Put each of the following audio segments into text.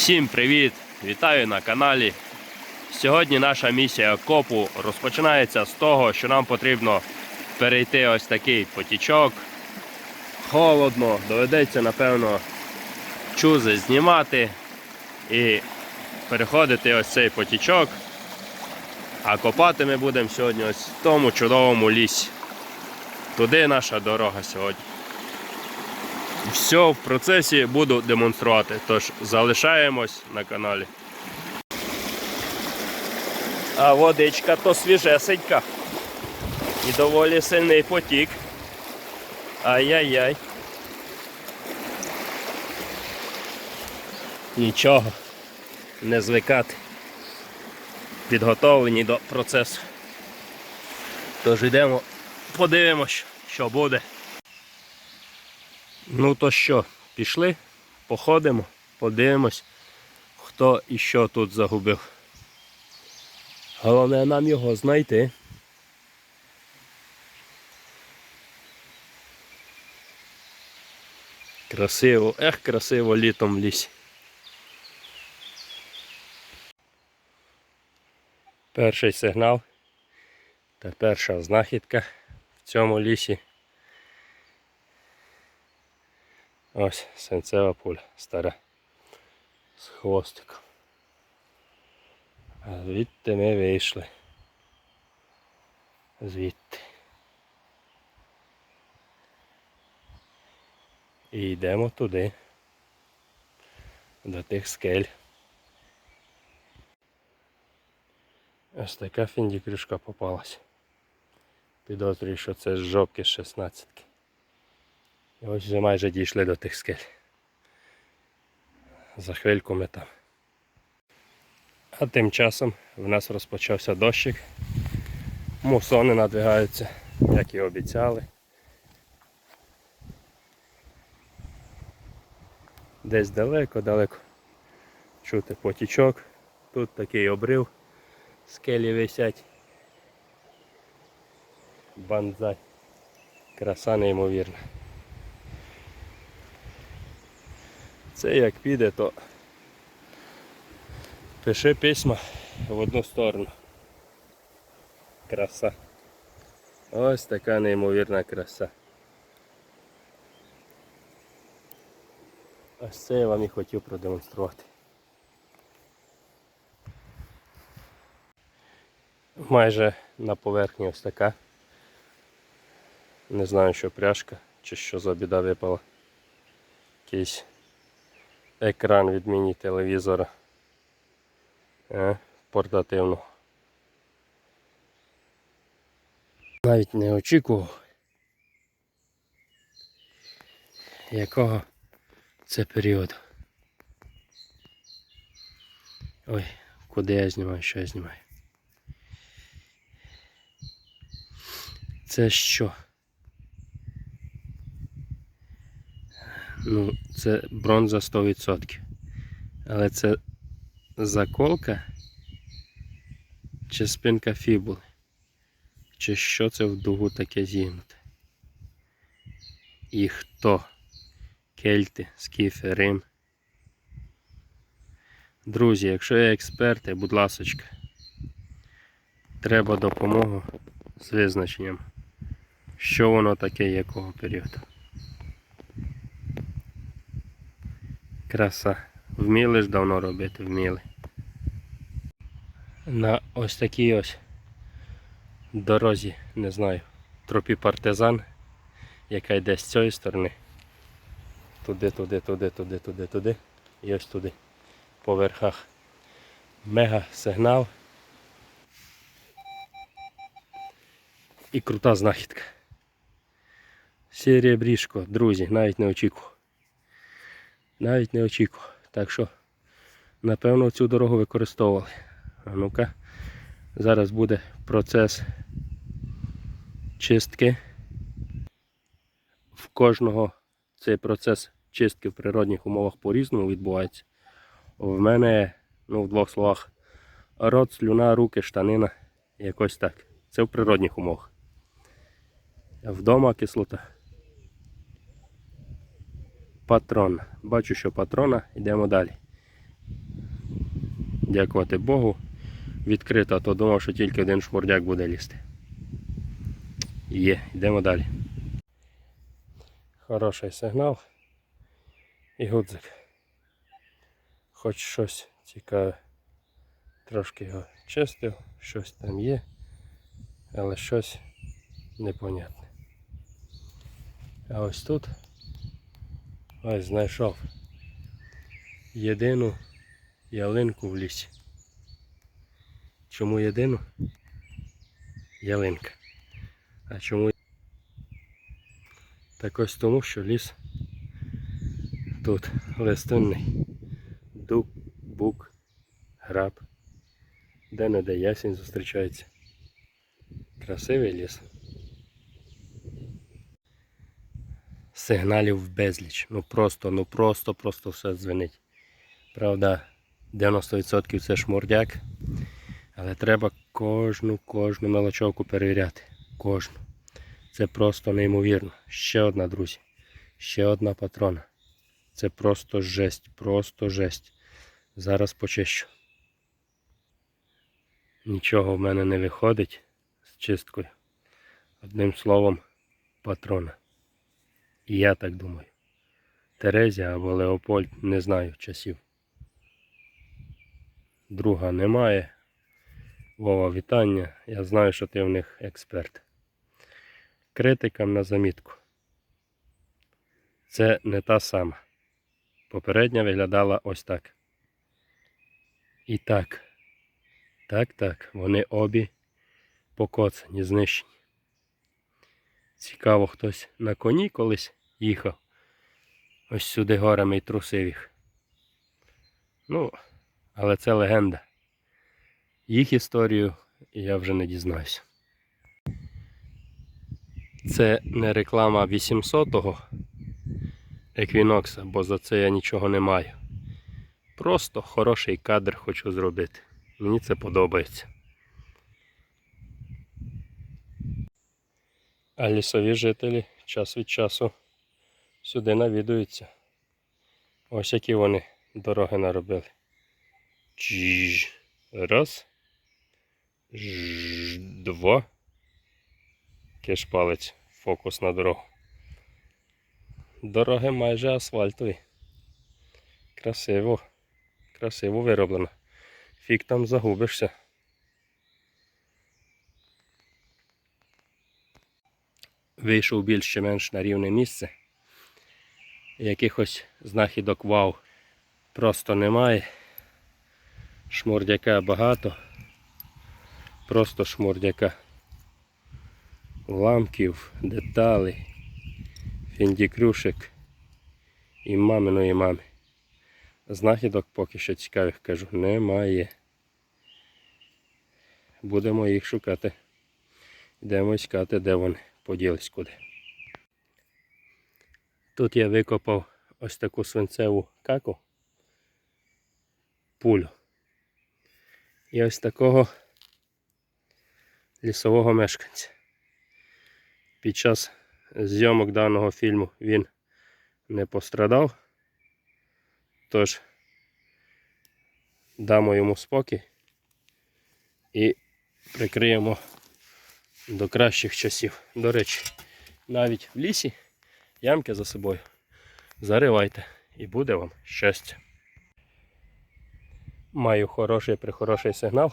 Всім привіт! Вітаю на каналі. Сьогодні наша місія копу розпочинається з того, що нам потрібно перейти ось такий потічок. Холодно, доведеться, напевно, чузи знімати і переходити ось цей потічок. А копати ми будемо сьогодні ось в тому чудовому лісі. Туди наша дорога сьогодні. Все в процесі буду демонструвати, тож залишаємось на каналі. А водичка то свіжесенька. І доволі сильний потік. Ай-яй-яй. Нічого, не звикати. Підготовлені до процесу. Тож йдемо, подивимось, що буде. Ну то що, пішли, походимо, подивимось, хто і що тут загубив. Головне нам його знайти. Красиво, ех, красиво літом в лісі. Перший сигнал та перша знахідка в цьому лісі. Ось сенцева пуля стара з хвостиком. А звідти ми вийшли. Звідти. І йдемо туди. До тих скель. Ось така фіндікрюшка попалась. Підозрюю, що це з жопки з 16 і ось вже майже дійшли до тих скель. За хвильку ми там. А тим часом в нас розпочався дощик. Мусони надвигаються, як і обіцяли. Десь далеко-далеко чути потічок. Тут такий обрив, скелі висять. Банзай. Краса неймовірна. Це як піде, то пиши письма в одну сторону. Краса. Ось така неймовірна краса. Ось це я вам і хотів продемонструвати. Майже на поверхні ось така. Не знаю, що пряжка чи що за біда випала. Якийсь екран від міні-телевізора е, портативного. Навіть не очікував, якого це періоду. Ой, куди я знімаю, що я знімаю? Це що? Ну, це бронза 100%. Але це заколка чи спинка фібули. Чи що це в дугу таке зігнуте? І хто? Кельти, скіфи, Рим. Друзі, якщо є експерти, будь ласочка, треба допомогу з визначенням, що воно таке, якого періоду. Краса. Вміли ж давно робити, вміли. На ось такій ось дорозі, не знаю, тропі партизан, яка йде з цієї сторони. Туди, туди, туди, туди, туди, туди. І ось туди. По верхах. Мега сигнал. І крута знахідка. Серія брішко, друзі, навіть не очікував. Навіть не очікував. Так що, напевно, цю дорогу використовували. А ну-ка, зараз буде процес чистки. В кожного цей процес чистки в природних умовах по-різному відбувається. В мене, ну, в двох словах, рот, слюна, руки, штанина. Якось так. Це в природних умовах. Вдома кислота. Патрон. Бачу, що патрона, йдемо далі. дякувати Богу, відкрита, а то думав, що тільки один шмурдяк буде лізти. Є, йдемо далі. Хороший сигнал і гудзик. Хоч щось цікаве. Трошки його чистив, щось там є, але щось непонятне. А ось тут ось знайшов єдину ялинку в лісі. Чому єдину? Ялинка. А чому? Так ось тому, що ліс тут листинний. Дуб, бук, граб. Де не де ясінь зустрічається. Красивий ліс. Сигналів безліч. Ну просто, ну просто, просто все дзвенить. Правда, 90% це шмурдяк. Але треба кожну, кожну мелочовку перевіряти. Кожну. Це просто неймовірно. Ще одна, друзі. Ще одна патрона. Це просто жесть, просто жесть. Зараз почищу. Нічого в мене не виходить з чисткою. Одним словом, патрона. І я так думаю. Терезія або Леопольд не знаю часів. Друга немає. Вова, вітання. Я знаю, що ти в них експерт. Критикам на замітку. Це не та сама. Попередня виглядала ось так. І так. Так, так, вони обі покоцані, знищені. Цікаво, хтось на коні колись їхав. Ось сюди горами і трусив їх. Ну, але це легенда. Їх історію я вже не дізнаюся. Це не реклама 800-го еквінокса, бо за це я нічого не маю. Просто хороший кадр хочу зробити. Мені це подобається. А лісові жителі час від часу сюди навідуються. Ось які вони дороги наробили. Чж. Раз. Ж. Два. Киш палець. Фокус на дорогу. Дороги майже асфальтові. Красиво. Красиво вироблено. Фік там загубишся. Вийшов більш чи менш на рівне місце. Якихось знахідок вау просто немає. Шмурдяка багато. Просто шмурдяка. Ламків, деталей, фіндікрюшек і маминої мами. Знахідок поки що цікавих кажу немає. Будемо їх шукати. Йдемо шукати, де вони поділись куди. Тут я викопав ось таку свинцеву каку пулю. І ось такого лісового мешканця. Під час зйомок даного фільму він не пострадав. Тож дамо йому спокій і прикриємо до кращих часів. До речі, навіть в лісі ямки за собою заривайте і буде вам щастя. Маю хороший прихороший сигнал.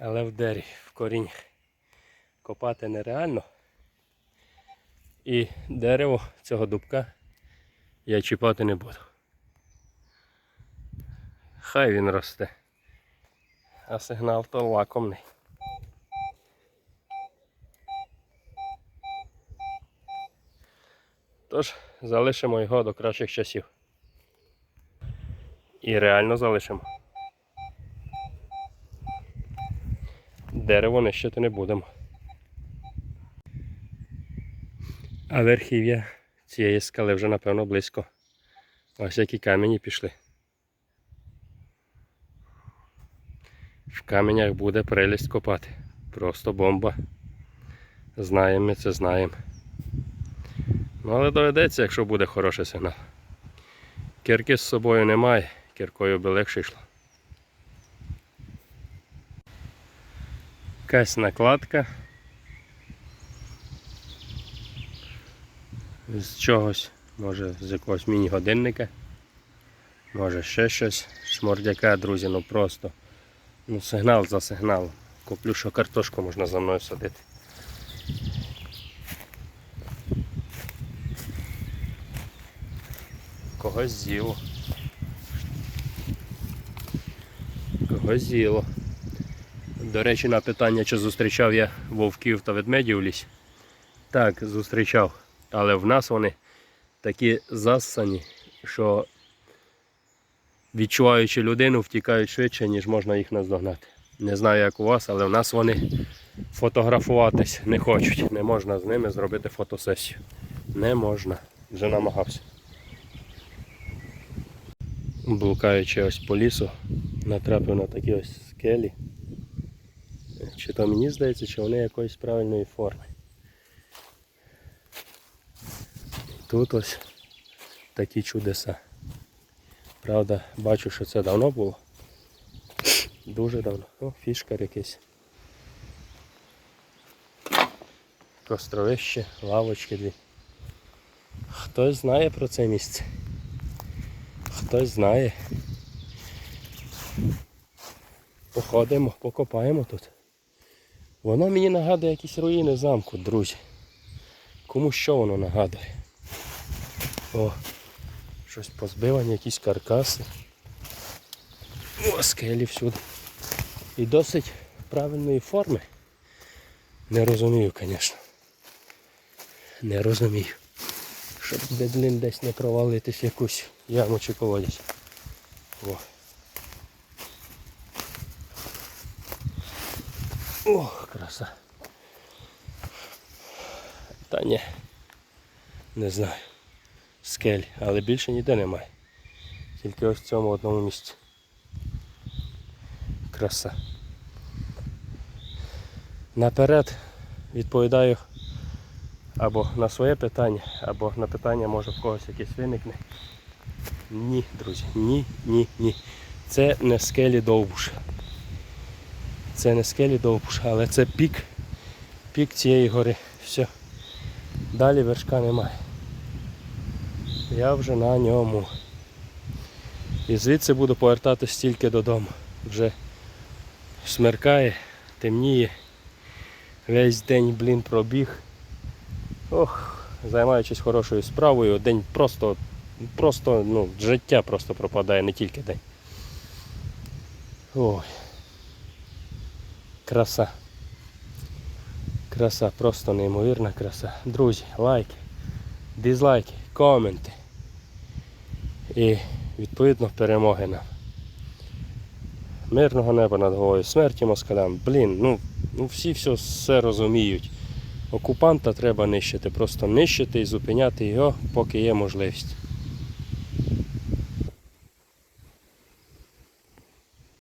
Але в дері, в корінь копати нереально. І дерево цього дубка я чіпати не буду. Хай він росте. А сигнал то лакомний. Тож залишимо його до кращих часів. І реально залишимо. Дерево нищити не будемо. А верхів'я цієї скали вже напевно близько. Ось які камені пішли. В каменях буде прелість копати. Просто бомба. Знаємо ми це знаємо. Але доведеться, якщо буде хороший сигнал. Кірки з собою немає, кіркою би легше йшло. Якась накладка. З чогось, може з якогось міні-годинника. Може ще щось. Шмордяка, друзі, ну просто. Ну, сигнал за сигналом. Куплю, що картошку можна за мною садити. Когось з'їло. До речі, на питання, чи зустрічав я вовків та ведмедів в лісі. Так, зустрічав. Але в нас вони такі зассані, що відчуваючи людину, втікають швидше, ніж можна їх наздогнати. Не знаю, як у вас, але в нас вони фотографуватись не хочуть. Не можна з ними зробити фотосесію. Не можна. Вже намагався. Блукаючи ось по лісу, натрапив на такі ось скелі. Чи то мені здається, чи вони якоїсь правильної форми. Тут ось такі чудеса. Правда, бачу, що це давно було. Дуже давно. О, фішкар якийсь. Костровище, лавочки дві. Хтось знає про це місце. Хтось знає. Походимо, покопаємо тут. Воно мені нагадує якісь руїни замку, друзі. Кому що воно нагадує? О, щось позбивані, якісь каркаси. О, скелі всюди. І досить правильної форми. Не розумію, звісно. Не розумію. Щоб де, блін, десь не провалитись якусь яму чи колодязь. О. Ох, краса. Та ні. Не знаю. Скель, але більше ніде немає. Тільки ось в цьому одному місці. Краса. Наперед відповідаю або на своє питання, або на питання може в когось якесь виникне. Ні, друзі, ні, ні, ні. Це не скелі довбуш. Це не скелі довбуш, але це пік, пік цієї гори. Все. Далі вершка немає. Я вже на ньому. І звідси буду повертатись тільки додому. Вже смеркає, темніє. Весь день, блін, пробіг. Ох, займаючись хорошою справою, день просто, просто, ну, життя просто пропадає, не тільки день. Ой. Краса. Краса, просто неймовірна краса. Друзі, лайки, дизлайки, коменти. І відповідно перемоги нам. Мирного неба над головою, смерті москалям. Блін, ну, ну всі все, все розуміють. Окупанта треба нищити, просто нищити і зупиняти його, поки є можливість.